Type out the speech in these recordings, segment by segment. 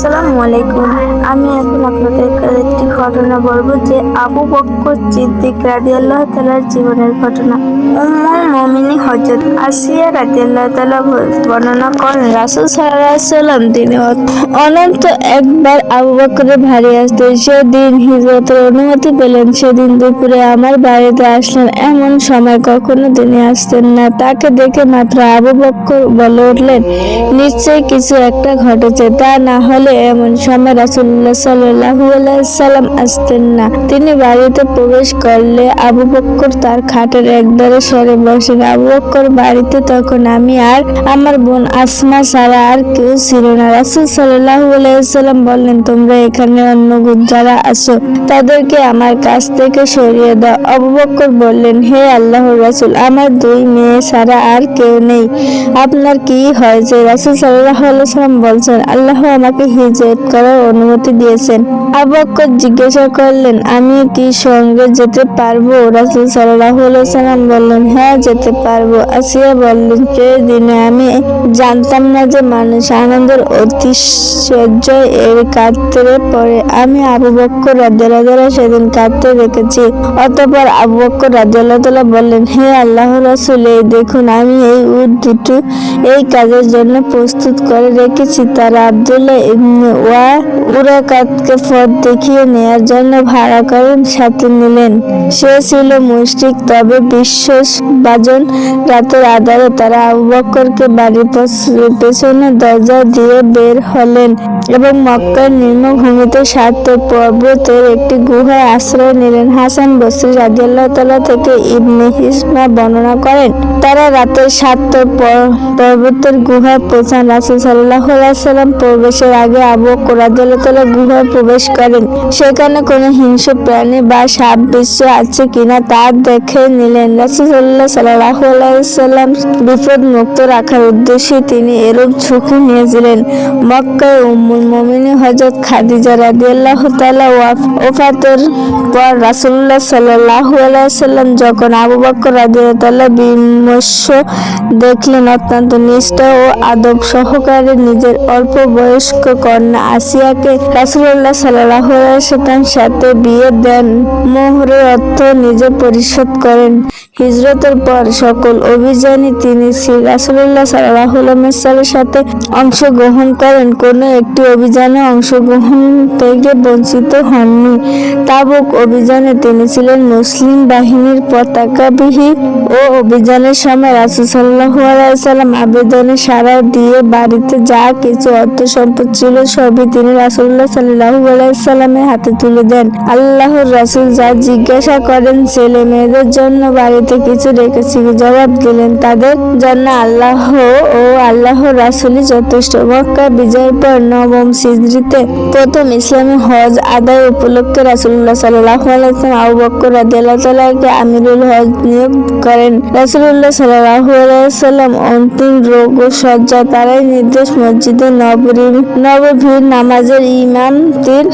আসসালামু আলাইকুম। আমি এখন আপনাদের একটি ঘটনা বলব যে আবু বক্কর সিদ্দিক রাদিয়াল্লাহু তালার জীবনের ঘটনা। উম্মুল মুমিনি হযরত আসিয়া তাআলা বর্ণনা করেন, রাসূল সাল্লাম তিনি অনন্ত একবার আবু বকরের ভারী আসতেন। সেদিন হিজরতের অনুমতি পেলেন, সেদিন দুপুরে আমার বাড়িতে আসলেন। এমন সময় কখনো তিনি আসতেন না। তাকে দেখে মাত্র আবু বক্কর বলে উঠলেন, নিশ্চয়ই কিছু একটা ঘটেছে। তা না হলে এমন সময় রাসুল্লাহ সাল্লাহু সাল্লাম আসতেন না। তিনি বাড়িতে প্রবেশ করলে আবু বক্কর তার খাটের একদারে সরে বসেন আবু বক্কর বাড়িতে তখন আমি আর আমার বোন আসমা ছাড়া আর কেউ ছিল না। রাসুল সাল্লাহু সাল্লাম বললেন, তোমরা এখানে অন্য যারা আছো, তাদেরকে আমার কাছ থেকে সরিয়ে দাও। আবু বললেন, হে আল্লাহর রাসুল, আমার দুই মেয়ে ছাড়া আর কেউ নেই। আপনার কি হয় যে রাসুল সাল্লাহ সাল্লাম বলছেন, আল্লাহ আমাকে হিজরত করার অনুমতি দিয়েছেন। আবু বকর জিজ্ঞাসা করলেন, আমি কি সঙ্গে যেতে পারব? রাসুল সাল্লাহ সাল্লাম বললেন হ্যাঁ যেতে পারব। আসিয়া বললেন দিনে? আমি জানতাম না যে মানুষ আনন্দের অতিশয্য এর কাঁদতে পড়ে। আমি আবু বক্কর রাজ্লাহ সেদিন কাঁদতে দেখেছি। অতপর আবু বক্কর রাজ্লাহ বললেন, হে আল্লাহ রাসুল, এই দেখুন, আমি এই উট দুটো এই কাজের জন্য প্রস্তুত করে রেখেছি। তারা আবদুল্লাহ ইবনে ওয়া উরাকাতকে পথ দেখিয়ে নেয়ার জন্য ভাড়া করেন, সাথে নিলেন। সে ছিল মুশরিক, তবে বিশ্বাসভাজন রাতের আধারে তারা আবু বক্করকে বাড়ির পেছনে দরজা দিয়ে বের হলেন এবং মক্কার নিম্নভূমিতে সাত পর্বতের একটি গুহায় আশ্রয় নিলেন। হাসান বসরি রাজিয়াল্লাহ তালা থেকে ইবনে হিসমা বর্ণনা করেন, তারা রাতের সাত পর্বতের গুহায় পৌঁছান রাসুল সাল্লাহ সাল্লাম প্রবেশের আগে আবু কোরআদুল্লাহ তালা গুহায় প্রবেশ করেন। সেখানে কোনো হিংস্র প্রাণী বা সাপ বিশ্ব আছে কিনা তা দেখে নিলেন। রাসুল সাল্লাহ সাল্লাহ সাল্লাম বিপদ মুক্ত রাখার উদ্দেশ্যে তিনি এরূপ ঝুঁকি নিয়েছিলেন। মক্কায় উম্মুল মুমিনি হযরত খাদিজা রাদিয়াল্লাহু ওয়াফ- ওফাতের পর রাসূলুল্লাহ সাল্লাল্লাহু আলাইহি সাল্লাম যখন আবু বকর রাদিয়াল্লাহু বিমর্ষ দেখলেন, অত্যন্ত নিষ্ঠা ও আদব সহকারে নিজের অল্প বয়স্ক কন্যা আসিয়াকে রাসূলুল্লাহ সাল্লাল্লাহু আলাইহি সাল্লাম সাথে বিয়ে দেন। মোহরের অর্থ নিজে পরিশোধ করেন। হিজরতের পর সকল অভিযানে তিনি শ্রী আলাইহি সাল্লামের সাথে অংশগ্রহণ করেন। কোনো একটি অভিযানে অংশগ্রহণ থেকে বঞ্চিত হননি। তাবুক অভিযানে তিনি ছিলেন মুসলিম বাহিনীর পতাকাবিহী ও অভিযানের সময় রাসূল সাল্লাল্লাহু আলাইহি সাল্লাম আবেদনে সাড়া দিয়ে বাড়িতে যা কিছু অর্থ সম্পদ ছিল সবই তিনি রাসূলুল্লাহ সাল্লাল্লাহু আলাইহি সাল্লামের হাতে তুলে দেন। আল্লাহর রাসূল যা জিজ্ঞাসা করেন ছেলে মেয়েদের জন্য বাড়িতে কিছু রেখেছি কি? জবাব দিলেন, তাদের জন্য আল্লাহ ও আল্লাহর রাসূলই যথেষ্ট মক্কা বিজয়ের পর নবম সিজরিতে প্রথম ইসলামী হজ আদায় উপলক্ষে রাসূলুল্লাহ সাল্লাল্লাহু আলাইহি ওয়াসাল্লাম আবু বকর রাদিয়াল্লাহু তাআলাকে আমিরুল হজ নিয়োগ করেন রাসূলুল্লাহ সাল্লাল্লাহু আলাইহি ওয়াসাল্লাম অন্তিম রোগ ও সজ্জা তারাই নির্দেশ মসজিদে নবরী, নবভীর নামাজের ইমামতির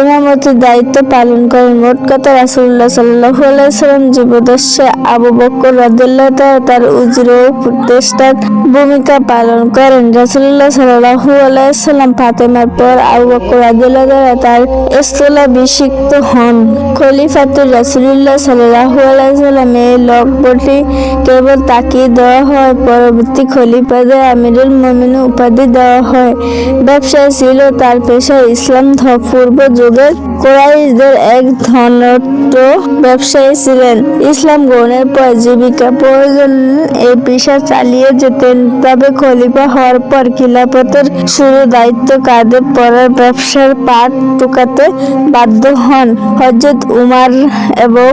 ইমামতির দায়িত্ব পালন করেন মোট কথা রাসূলুল্লাহ সাল্লাল্লাহু আলাইহি ওয়াসাল্লাম জীবদশে আবু বকর রাদিয়াল্লাহু তাআলা তার উজর উপদেষ্টার ভূমিকা পালন করেন। রাসূলুল্লাহ সাল্লাল্লাহু আলাইহি সাল্লাম ফাতেমার পর আবু বকর তাআলা তার স্থলাভিষিক্ত হন। খলিফাতুর আলাইহি সাল্লাম এই লকবটি কেবল তাকিয়ে দেওয়া হয়, পরবর্তী খলিফাদের আমিরুল মুমিনিন উপাধি দেওয়া হয়। ব্যবসায় ছিল তার পেশা ইসলাম পূর্ব যুগের কোরাইশদের এক ধনট্ট ব্যবসায়ী ছিলেন। ইসলাম গ্রহণের পর জীবিকা প্রয়োজন এই পেশা চালিয়ে যেতেন। তবে খলিফা হওয়ার পর খিলাফতের শুরু দায়িত্ব কাঁধে পড়ার ব্যবসার পাট টুকাতে বাধ্য হন। হজরত উমার এবং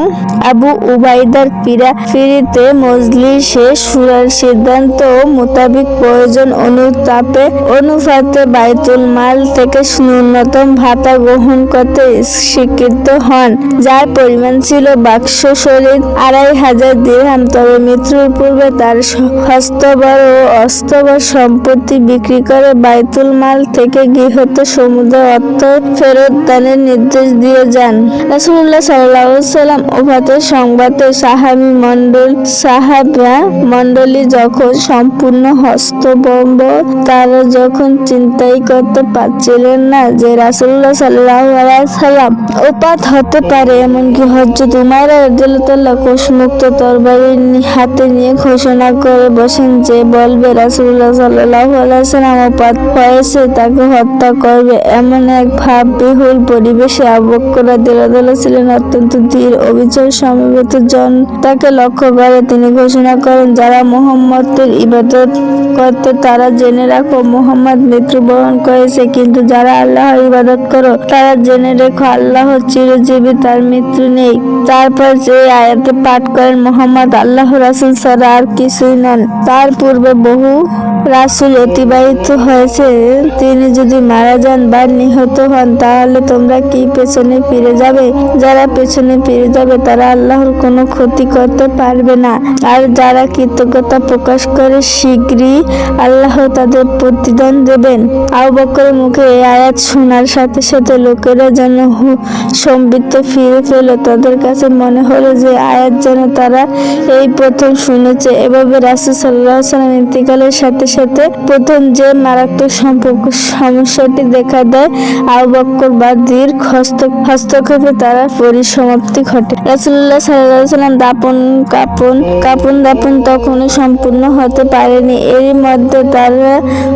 আবু উবাইদার ফিরা ফিরিতে মজলিসে সুরার সিদ্ধান্ত মোতাবিক প্রয়োজন অনুতাপে অনুপাতে বাইতুল মাল থেকে ন্যূনতম ভাতা গ্রহণ করতে স্বীকৃত হন, যার পরিমাণ ছিল বাক্স শরীর আড়াই হাজার দিরহাম। তবে মৃত্যুর পূর্বে তার হস্তবর ও অস্তবর সম্পত্তি বিক্রি করে বাইতুল মাল থেকে গৃহত সমুদ্র অর্থ ফেরত দানের নির্দেশ দিয়ে যান। রাসুল্লাহ সাল্লাহ সাল্লাম ওফাতের সংবাদে সাহাবি মন্ডল সাহাবা মন্ডলী যখন সম্পূর্ণ হস্তবম্ব, তারা যখন চিন্তাই করতে পারছিলেন না যে রাসুল্লাহ সাল্লাহ সাল্লাম ওপাত হতে পারে, এমনকি হজরত উমার কোষমুক্ত তরবারি হাতে নিয়ে ঘোষণা করে বসেন যে বলবে রাসুল্লাহ সাল্লাহ সাল্লাম ওপাত হয়েছে, তাকে হত্যা করবে। এমন এক ভাব বিহুল পরিবেশে আবক্করা দিলাদুল্লাহ ছিলেন অত্যন্ত ধীর অভিযোগ সমবেত জন। তাকে লক্ষ্য করে তিনি ঘোষণা করেন, যারা মোহাম্মদের ইবাদত করতে, তারা জেনে রাখো, মোহাম্মদ মৃত্যুবরণ করেছে। কিন্তু যারা আল্লাহর ইবাদত করো, তারা জেনে রেখো, আল্লাহ চিরজীবী, তার মৃত্যু নেই। তারপর যে আয়াতে পাঠ করেন, মোহাম্মদ আল্লাহ রাসুল ছাড়া আর কিছুই নন। তার পূর্বে বহু রাসুল অতিবাহিত হয়েছে। তিনি যদি মারা যান বা নিহত হন, তাহলে তোমরা কি পেছনে ফিরে যাবে? যারা পেছনে ফিরে যাবে, তারা আল্লাহর কোনো ক্ষতি করতে পারবে না। আর যারা কৃতজ্ঞতা প্রকাশ করে, শীঘ্রই আল্লাহ তাদের প্রতিদান দেবেন। আবু বকরের মুখে এই আয়াত শোনার সাথে সাথে লোকেরা যেন সম্বিত ফিরে পেল তাদের কাছে মনে হলো যে আয়াত যেন তারা এই প্রথম শুনেছে। এভাবে রাসুল সাল্লাহ সাল্লাম ইন্তিকালের সাথে সাথে প্রথম যে মারাত্মক সম্পর্ক সমস্যাটি দেখা দেয়, আবু বা দীর্ঘ হস্তক্ষেপে তারা পরিসমাপ্তি ঘটে। রাসুল্লাহ সাল্লাহ সাল্লাম দাপন কাপন কাপন দাপন তখনও সম্পূর্ণ হতে পারেনি। এরই মধ্যে তারা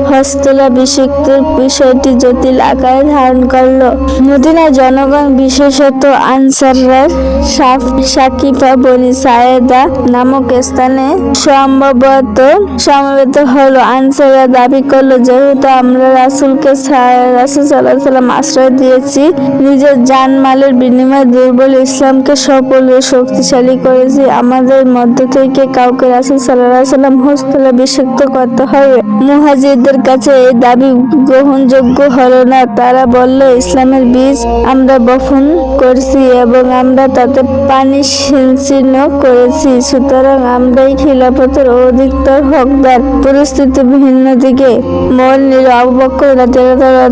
হস্তলা বিষিক্ত বিষয়টি জটিল আকারে ধারণ করল। মদিনা জনগণ, বিশেষত আনসাররা সাকিফা, বনি সায়েদা নামক স্থানে সম্ভবত সমবেত হলো। আনসাররা দাবি করল, যেহেতু আমরা রাসুলকে রাসুল সাল্লাহ সাল্লাম আশ্রয় দিয়েছি, নিজের জানমালের বিনিময়ে দুর্বল ইসলামকে সফল ও শক্তিশালী করেছি, আমাদের মধ্য থেকে কাউকে রাসুল সাল্লাহ সাল্লাম হস্তলা বিষাক্ত করতে হবে। মুহাজিরদের কাছে এই দাবি গ্রহণযোগ্য হলো না। তারা বলল, ইসলামের বীজ আমরা বপন করছি এবং আমরা তাতে পানি সিঞ্চিন্ন করেছি সুতরাং আমরাই খিলাফতের অধিকতর হকদার। পরিস্থিতি ভিন্ন দিকে। মন নিল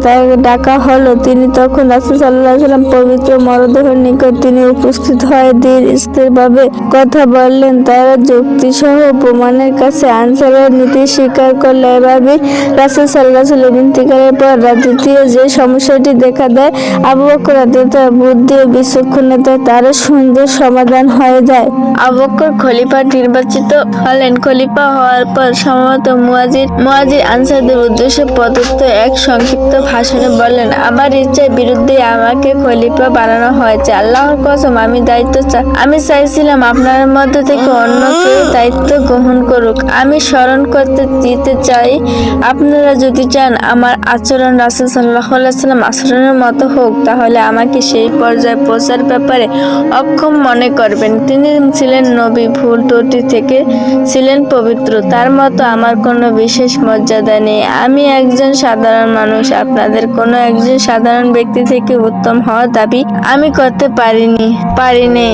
তাকে ডাকা হলো। তিনি তখন রাসূল সাল্লাম পবিত্র মরদেহের নিকট তিনি উপস্থিত হয়ে। ধীর, স্থিরভাবে কথা বললেন। তারা যুক্তি সহ প্রমাণের কাছে আনসারের নীতি স্বীকার করল। এভাবে রাসূল সাল্লাম ইন্তিকালের পর দ্বিতীয় যে সমস্যাটি দেখা দেয়, আবু রাদিয়াল্লাহু বুদ্ধি ও বিচক্ষণতা তার সুন্দর সমাধান হয়ে যায়। আবু বকর খলিফা নির্বাচিত হলেন। খলিফা হওয়ার পর সম্ভবত মুয়াজির মুয়াজির আনসারদের উদ্দেশ্যে প্রদত্ত এক সংক্ষিপ্ত ভাষণে বললেন, আমার ইচ্ছার বিরুদ্ধে আমাকে খলিফা বানানো হয়েছে। আল্লাহর কসম, আমি দায়িত্ব আমি চাইছিলাম আপনার মধ্যে থেকে অন্য কেউ দায়িত্ব গ্রহণ করুক। আমি স্মরণ করতে, দিতে চাই, আপনারা যদি চান আমার আচরণ রাসুল সাল্লাহ সাল্লাম আচরণের মতো হোক, তাহলে আমাকে সেই পর্যায়ে পৌঁছার ব্যাপারে অক্ষম মনে করবেন। তিনি ছিলেন নবী, ভুল ত্রুটি থেকে ছিলেন পবিত্র। তার মতো আমার কোনো বিশেষ মর্যাদা নেই। আমি একজন সাধারণ মানুষ। আপনাদের কোনো একজন সাধারণ ব্যক্তি থেকে উত্তম হওয়ার দাবি আমি করতে পারিনি পারিনি।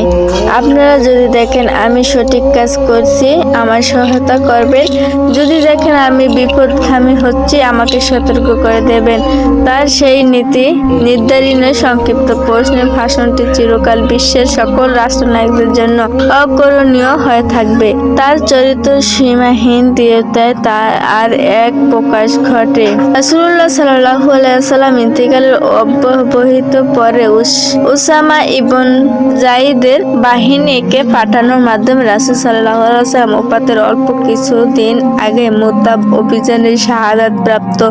আপনারা যদি দেখেন আমি সঠিক কাজ করছি, আমার সহায়তা করবেন। যদি দেখেন আমি বিপদখামী হচ্ছি, আমাকে সতর্ক করে দেবেন। তার সেই নীতি নির্ধারিত সংক্ষিপ্ত প্রশ্নের ভাষণটি চিরকাল বিশ্বের সকল রাষ্ট্রনায়কদের জন্য অকরণীয় হয়ে থাকবে। তার চরিত্র সীমাহীন দৃঢ়তায় তার আর এক প্রকাশ ঘটে। রাসূলুল্লাহ সাল্লাল্লাহু আলাইহি সাল্লাম ইন্তিকালের অব্যবহিত পরে উস- উসামা ইবন জাইদের বাহিনীকে পাঠানোর মাধ্যমে রাসূল সাল্লাল্লাহু আলাইহি সাল্লাম ওপাতের অল্প কিছু দিন আগে মুতাব অভিযানের শাহাদাত প্রাপ্ত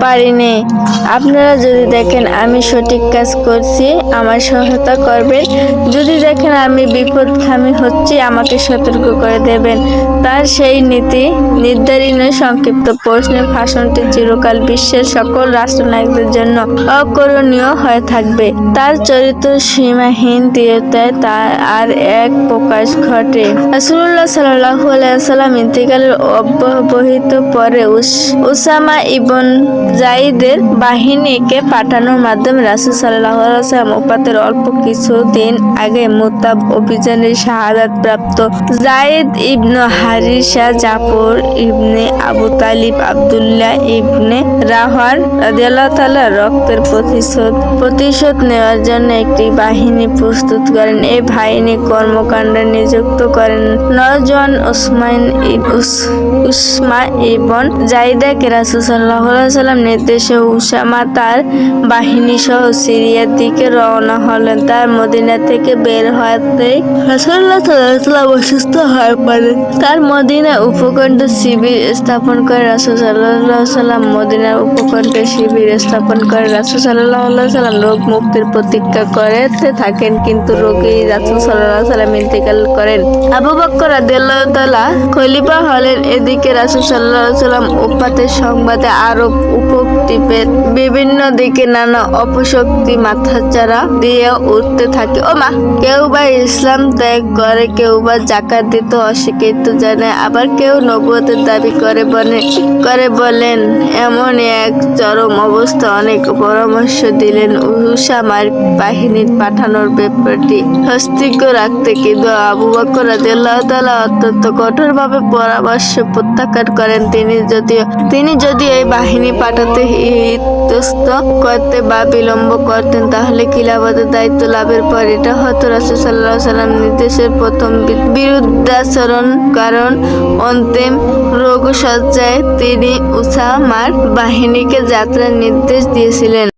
পারিনি। আপনারা যদি দেখেন আমি সঠিক কাজ করছি, আমার সহায়তা করবেন। যদি দেখেন আমি বিপদখামী হচ্ছি, আমাকে সতর্ক করে দেবেন। তার সেই নীতি নির্ধারিত সংক্ষিপ্ত প্রশ্নের ভাষণটি চিরকাল বিশ্বের সকল রাষ্ট্রনায়কদের জন্য অকরণীয় হয়ে থাকবে। তার চরিত্র সীমাহীন দৃঢ়তায় তার আর এক প্রকাশ ঘটে। রাসূলুল্লাহ সাল্লাল্লাহু আলাইহি সাল্লাম ইন্তিকালের অব্যবহিত পরে উস- উসামা ইবন জাইদের বাহিনীকে পাঠানোর মাধ্যমে রাসূল সাল্লাল্লাহু আলাইহি সাল্লাম ওপাতের অল্প কিছু দিন আগে মুতাব অভিযানের শাহাদাত প্রাপ্ত জায়েদ ইবনে হারিসা জাফর ইবনে আবু তালিব আব্দুল্লাহ ইবনে রাহার রাদিয়াল্লাহু তাআলা রক্তের প্রতিশোধ প্রতিশোধ নেওয়ার জন্য একটি বাহিনী প্রস্তুত করেন। এই বাহিনী কর্মকাণ্ডে নিযুক্ত করেন নজন ওসমান উসমা এবং জাইদাকে সাল্লাম নির্দেশে উসামা তার বাহিনী সহ সিরিয়ার দিকে রওনা হলেন। তার মদিনা থেকে বের হতে সাল্লাম অসুস্থ হয়ে পড়েন তার মদিনা উপকণ্ঠ শিবির স্থাপন করে রাসূল আলাইহি সাল্লাম মদিনার উপকণ্ঠে শিবির স্থাপন করে রাসূল আলাইহি সাল্লাম রোগ মুক্তির প্রতীক্ষা করতে থাকেন, কিন্তু রোগী রাসূল আলাইহি সাল্লাম ইন্তেকাল করেন। আবু বকর রাদিয়াল্লাহু তাআলা খলিফা হলেন এদিকে রাসূল আলাইহি সাল্লাম উপাতের সংবাদে আরব উপদ্বীপের বিভিন্ন দিকে নানা অপশক্তি মাথাচাড়া দিয়ে উঠতে থাকে। ও মা কেউ বা ইসলাম ত্যাগ করে, কেউ বা জাকাত দিতে অস্বীকৃত জানে আবার কেউ নবুয়তের দাবি করে বলে করে বলেন, এমন এক চরম অবস্থা অনেক পরামর্শ দিলেন উসামার বাহিনীর পাঠানোর ব্যাপারটি। হস্তিজ্ঞ রাখতে কিন্তু আবু বকর রাদিয়াল্লাহু তাআলা অত্যন্ত কঠোরভাবে পরামর্শ প্রত্যাখ্যান করেন। তিনি যদিও তিনি যদি এই বাহিনী পাঠাতে ইতস্ত করতে বা বিলম্ব করতেন, তাহলে খিলাফতের দায়িত্ব লাভের পর এটা হতো রাসূল আলাইহি সাল্লাম নির্দেশের প্রথম বিরুদ্ধাচরণ কারণ অন্তিম রোগসজ্জায় তিনি উসামার বাহিনীকে যাত্রার নির্দেশ দিয়েছিলেন।